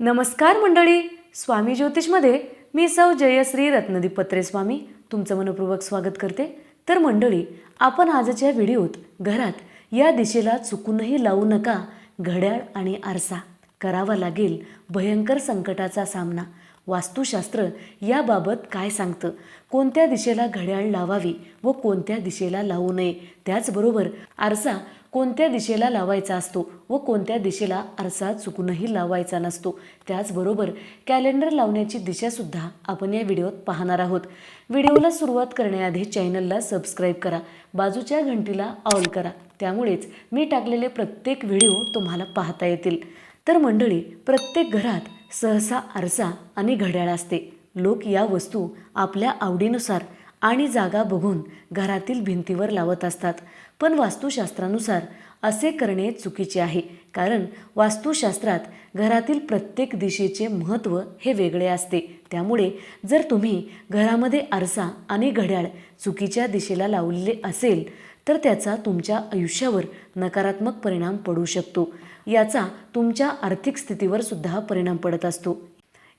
नमस्कार मंडळी स्वामी ज्योतिषमध्ये मी सौ जयश्री रत्नदीप पत्रे स्वामी तुमचं मनपूर्वक स्वागत करते. तर मंडळी आपण आजच्या व्हिडिओत घरात या दिशेला चुकूनही लावू नका घड्याळ आणि आरसा. करावा लागेल भयंकर संकटाचा सामना. वास्तुशास्त्र याबाबत काय सांगतं? कोणत्या दिशेला घड्याळ लावावी व कोणत्या दिशेला लावू नये? त्याचबरोबर आरसा कोणत्या दिशेला लावायचा असतो व कोणत्या दिशेला आरसा चुकूनही लावायचा नसतो. त्याचबरोबर कॅलेंडर लावण्याची दिशासुद्धा आपण या व्हिडिओत पाहणार आहोत. व्हिडिओला सुरुवात करण्याआधी चॅनलला सबस्क्राईब करा. बाजूच्या घंटीला ऑल करा. त्यामुळेच मी टाकलेले प्रत्येक व्हिडिओ तुम्हाला पाहता येतील. तर मंडळी प्रत्येक घरात सहसा आरसा आणि घड्याळ असते. लोक या वस्तू आपल्या आवडीनुसार आणि जागा बघून घरातील भिंतीवर लावत असतात. पण वास्तुशास्त्रानुसार असे करणे चुकीचे आहे कारण वास्तुशास्त्रात घरातील प्रत्येक दिशेचे महत्त्व हे वेगळे असते. त्यामुळे जर तुम्ही घरामध्ये आरसा आणि घड्याळ चुकीच्या दिशेला लावलेले असेल तर त्याचा तुमच्या आयुष्यावर नकारात्मक परिणाम पडू शकतो. याचा तुमच्या आर्थिक स्थितीवर सुद्धा परिणाम पडत असतो.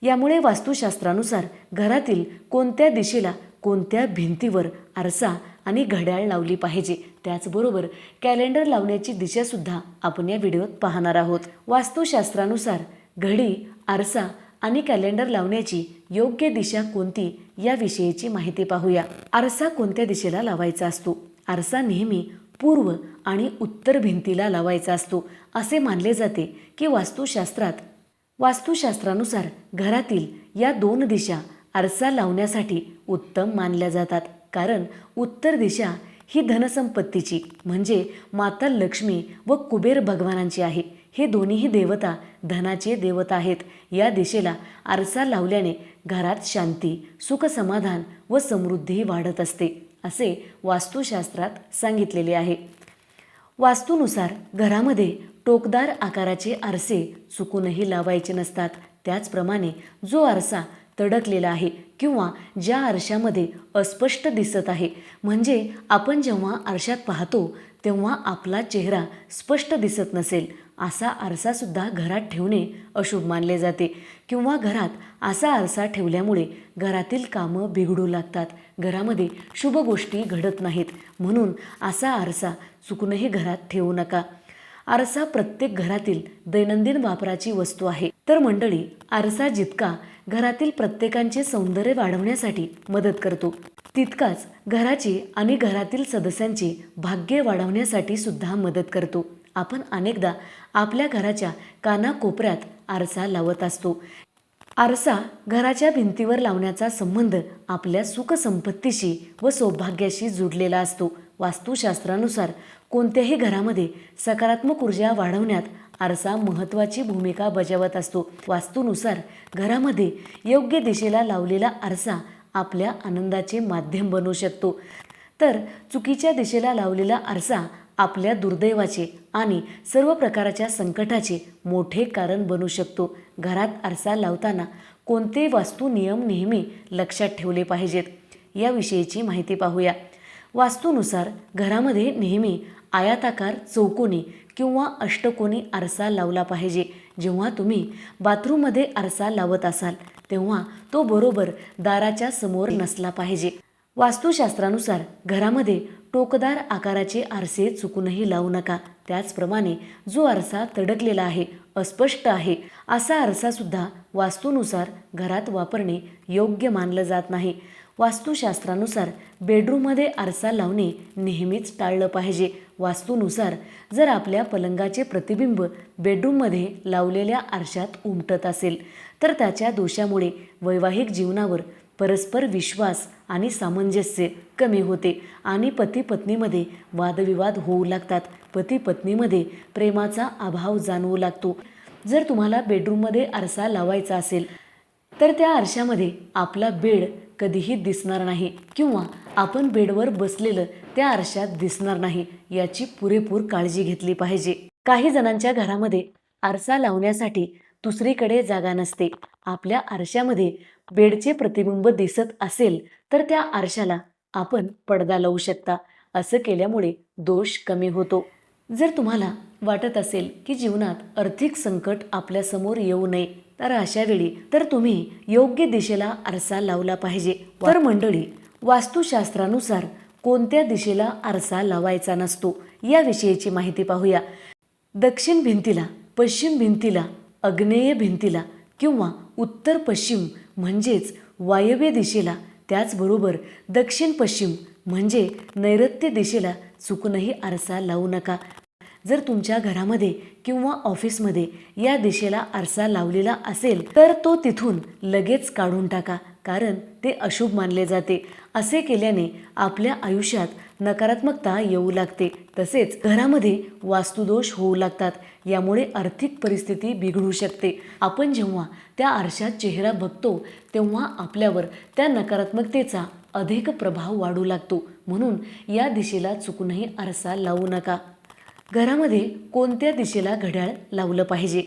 यामुळे वास्तुशास्त्रानुसार घरातील कोणत्या दिशेला कोणत्या भिंतीवर आरसा आणि घड्याळ लावली पाहिजे. त्याचबरोबर कॅलेंडर लावण्याची दिशासुद्धा आपण या व्हिडिओत पाहणार आहोत. वास्तुशास्त्रानुसार घडी आरसा आणि कॅलेंडर लावण्याची योग्य दिशा कोणती याविषयीची माहिती पाहूया. आरसा कोणत्या दिशेला लावायचा असतो? आरसा नेहमी पूर्व आणि उत्तर भिंतीला लावायचा असतो. असे मानले जाते की वास्तुशास्त्रात वास्तुशास्त्रानुसार घरातील या दोन दिशा आरसा लावण्यासाठी उत्तम मानल्या जातात. कारण उत्तर दिशा ही धनसंपत्तीची म्हणजे माता लक्ष्मी व कुबेर भगवानांची आहे. हे दोन्हीही देवता धनाचे देवता आहेत. या दिशेला आरसा लावल्याने घरात शांती सुखसमाधान व समृद्धी वाढत असते असे वास्तुशास्त्रात सांगितलेले आहे. वास्तूनुसार घरामध्ये टोकदार आकाराचे आरसे चुकूनही लावायचे नसतात. त्याचप्रमाणे जो आरसा तडकलेला आहे किंवा ज्या आरशामध्ये अस्पष्ट दिसत आहे. म्हणजे आपण जेव्हा आरशात पाहतो तेव्हा आपला चेहरा स्पष्ट दिसत नसेल. असा आरसासुद्धा घरात ठेवणे अशुभ मानले जाते. किंवा घरात असा आरसा ठेवल्यामुळे घरातील कामं बिघडू लागतात. घरामध्ये शुभ गोष्टी घडत नाहीत. म्हणून असा आरसा चुकूनही घरात ठेवू नका. आरसा प्रत्येक घरातील दैनंदिन वापराची वस्तू आहे. तर मंडळी आरसा जितका घरातील प्रत्येकांचे सौंदर्य वाढवण्यासाठी मदत करतो. तितकाच घराचे आणि घरातील सदस्यांचे भाग्य वाढवण्यासाठी सुद्धा मदत करतो. आपण अनेकदा आपल्या घराच्या कानाकोपऱ्यात आरसा लावत असतो. आरसा घराच्या भिंतीवर लावण्याचा संबंध आपल्या सुखसंपत्तीशी व सौभाग्याशी जुडलेला असतो. वास्तुशास्त्रानुसार कोणत्याही घरामध्ये सकारात्मक ऊर्जा वाढवण्यात आरसा महत्त्वाची भूमिका बजावत असतो. वास्तूनुसार घरामध्ये योग्य दिशेला लावलेला आरसा आपल्या आनंदाचे माध्यम बनू शकतो. तर चुकीच्या दिशेला लावलेला आरसा आपल्या दुर्दैवाचे आणि सर्व प्रकारच्या संकटाचे मोठे कारण बनू शकतो. घरात आरसा लावताना कोणते वास्तू नियम नेहमी लक्षात ठेवले पाहिजेत? याविषयीची माहिती पाहूया. वास्तूनुसार घरामध्ये नेहमी आयाताकार चौकोनी किंवा अष्टकोनी आरसा लावला पाहिजे. जेव्हा तुम्ही बाथरूममध्ये आरसा लावत असाल तेव्हा तो बरोबर दाराच्या समोर नसला पाहिजे. वास्तुशास्त्रानुसार घरामध्ये टोकदार आकाराचे आरसे चुकूनही लावू नका. त्याचप्रमाणे जो आरसा तडकलेला आहे अस्पष्ट आहे असा आरसासुद्धा वास्तूनुसार घरात वापरणे योग्य मानलं जात नाही. वास्तुशास्त्रानुसार बेडरूममध्ये आरसा लावणे नेहमीच टाळलं पाहिजे. वास्तूनुसार जर आपल्या पलंगाचे प्रतिबिंब बेडरूममध्ये लावलेल्या आरशात उमटत असेल तर त्याच्या दोषामुळे वैवाहिक जीवनावर परस्पर विश्वास आणि सामंजस्य कमी होते आणि पती पत्नीमध्ये वादविवाद होऊ लागतात. पती पत्नीमध्ये प्रेमाचा अभाव जाणवू लागतो. जर तुम्हाला बेडरूममध्ये आरसा लावायचा असेल तर त्या आरशामध्ये आपला बेड कधीही दिसणार नाही किंवा आपण बेडवर बसलेलं त्या आरशात दिसणार नाही याची पुरेपूर काळजी घेतली पाहिजे. काही जणांच्या घरामध्ये आरसा लावण्यासाठी दुसरीकडे जागा नसते. आपल्या आरशामध्ये बेडचे प्रतिबिंब दिसत असेल तर त्या आरशाला आपण पडदा लावू शकता. असं केल्यामुळे दोष कमी होतो. जर तुम्हाला वाटत असेल की जीवनात आर्थिक संकट आपल्यासमोर येऊ नये तर अशा वेळी तर तुम्ही योग्य दिशेला आरसा लावला पाहिजे. तर मंडळी वास्तुशास्त्रानुसार कोणत्या दिशेला आरसा लावायचा नसतो? याविषयीची माहिती पाहूया. दक्षिण भिंतीला पश्चिम भिंतीला अग्नेय भिंतीला किंवा उत्तर पश्चिम म्हणजेच वायव्य दिशेला त्याचबरोबर दक्षिण पश्चिम म्हणजे नैऋत्य दिशेला चुकूनही आरसा लावू नका. जर तुमच्या घरामध्ये किंवा ऑफिसमध्ये या दिशेला आरसा लावलेला असेल तर तो तिथून लगेच काढून टाका कारण ते अशुभ मानले जाते. असे केल्याने आपल्या आयुष्यात नकारात्मकता येऊ लागते. तसेच घरामध्ये वास्तुदोष होऊ लागतात. यामुळे आर्थिक परिस्थिती बिघडू शकते. आपण जेव्हा त्या आरशात चेहरा बघतो तेव्हा आपल्यावर त्या नकारात्मकतेचा अधिक प्रभाव वाढू लागतो. म्हणून या दिशेला चुकूनही आरसा लावू नका. घरामध्ये कोणत्या दिशेला घड्याळ लावलं पाहिजे?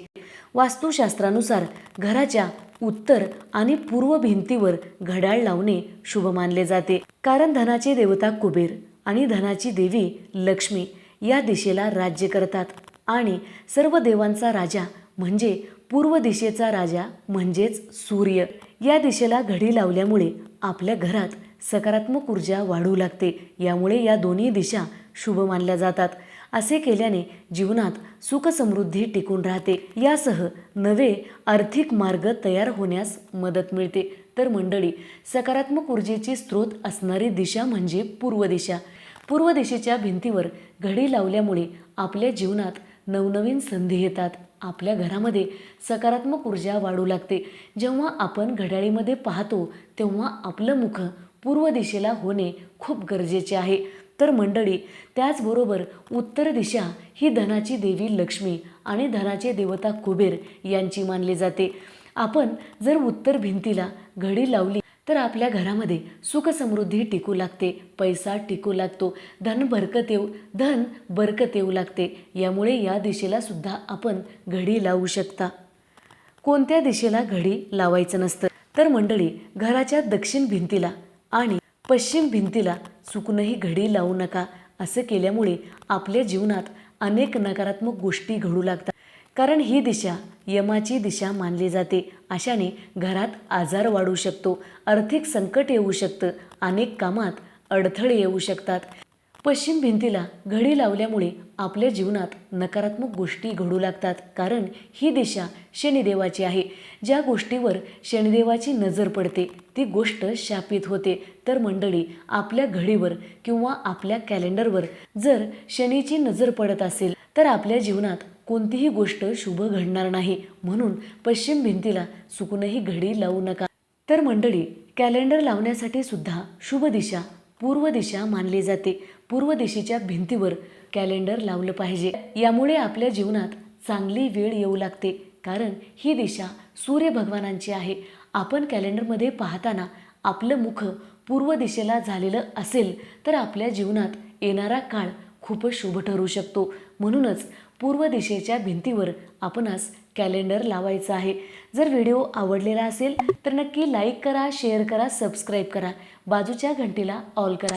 वास्तुशास्त्रानुसार घराच्या उत्तर आणि पूर्व भिंतीवर घड्याळ लावणे शुभ मानले जाते. कारण धनाचे देवता कुबेर आणि धनाची देवी लक्ष्मी या दिशेला राज्य करतात आणि सर्व देवांचा राजा म्हणजे पूर्व दिशेचा राजा म्हणजेच सूर्य. या दिशेला घडी लावल्यामुळे आपल्या घरात सकारात्मक ऊर्जा वाढू लागते. यामुळे या दोन्ही दिशा शुभ मानल्या जातात. असे केल्याने जीवनात सुख समृद्धी टिकून राहते. यासह नवे आर्थिक मार्ग तयार होण्यास मदत मिळते. तर मंडळी सकारात्मक ऊर्जेची स्रोत असणारी दिशा म्हणजे पूर्व दिशा. पूर्व दिशेच्या भिंतीवर घडी लावल्यामुळे आपल्या जीवनात नवनवीन संधी येतात. आपल्या घरामध्ये सकारात्मक ऊर्जा वाढू लागते. जेव्हा आपण घड्याळीमध्ये पाहतो तेव्हा आपलं मुख पूर्व दिशेला होणे खूप गरजेचे आहे. तर मंडळी त्याचबरोबर उत्तर दिशा ही धनाची देवी लक्ष्मी आणि धनाचे देवता कुबेर यांची मानली जाते. आपण जर उत्तर भिंतीला घडी लावली तर आपल्या घरामध्ये सुख समृद्धी टिकू लागते पैसा टिकू लागतो धन बरकत येऊ धन बरकत येऊ लागते. यामुळे या दिशेला सुद्धा आपण घडी लावू शकता. कोणत्या दिशेला घडी लावायचं नसतं? तर मंडळी घराच्या दक्षिण भिंतीला आणि पश्चिम भिंतीला चुकूनही घडी लावू नका असं केल्यामुळे आपल्या जीवनात अनेक नकारात्मक गोष्टी घडू लागतात. कारण ही दिशा यमाची दिशा मानली जाते. अशाने घरात आजार वाढू शकतो आर्थिक संकट येऊ शकतं अनेक कामात अडथळे येऊ शकतात. पश्चिम भिंतीला घडी लावल्यामुळे आपल्या जीवनात नकारात्मक गोष्टी घडू लागतात. कारण ही दिशा शनिदेवाची आहे. ज्या गोष्टीवर शनिदेवाची नजर पडते ती गोष्ट शापित होते. तर मंडळी आपल्या घडीवर किंवा आपल्या कॅलेंडरवर जर शनीची नजर पडत असेल तर आपल्या जीवनात कोणतीही गोष्ट शुभ घडणार नाही. म्हणून पश्चिम भिंतीला चुकूनही घडी लावू नका. तर मंडळी कॅलेंडर लावण्यासाठी सुद्धा शुभ दिशा पूर्व दिशा मानली जाते. पूर्व दिशेच्या भिंतीवर कॅलेंडर लावलं पाहिजे. यामुळे आपल्या जीवनात चांगली वेळ येऊ लागते. कारण ही दिशा सूर्य भगवानांची आहे. आपण कॅलेंडरमध्ये पाहताना आपलं मुख पूर्व दिशेला झालेलं असेल तर आपल्या जीवनात येणारा काळ खूपच शुभ ठरू शकतो. म्हणूनच पूर्व दिशेच्या भिंतीवर आपणास कॅलेंडर लावायचं आहे. जर व्हिडिओ आवडलेला असेल तर नक्की लाईक करा शेअर करा सबस्क्राईब करा. बाजूच्या घंटीला ऑल करा.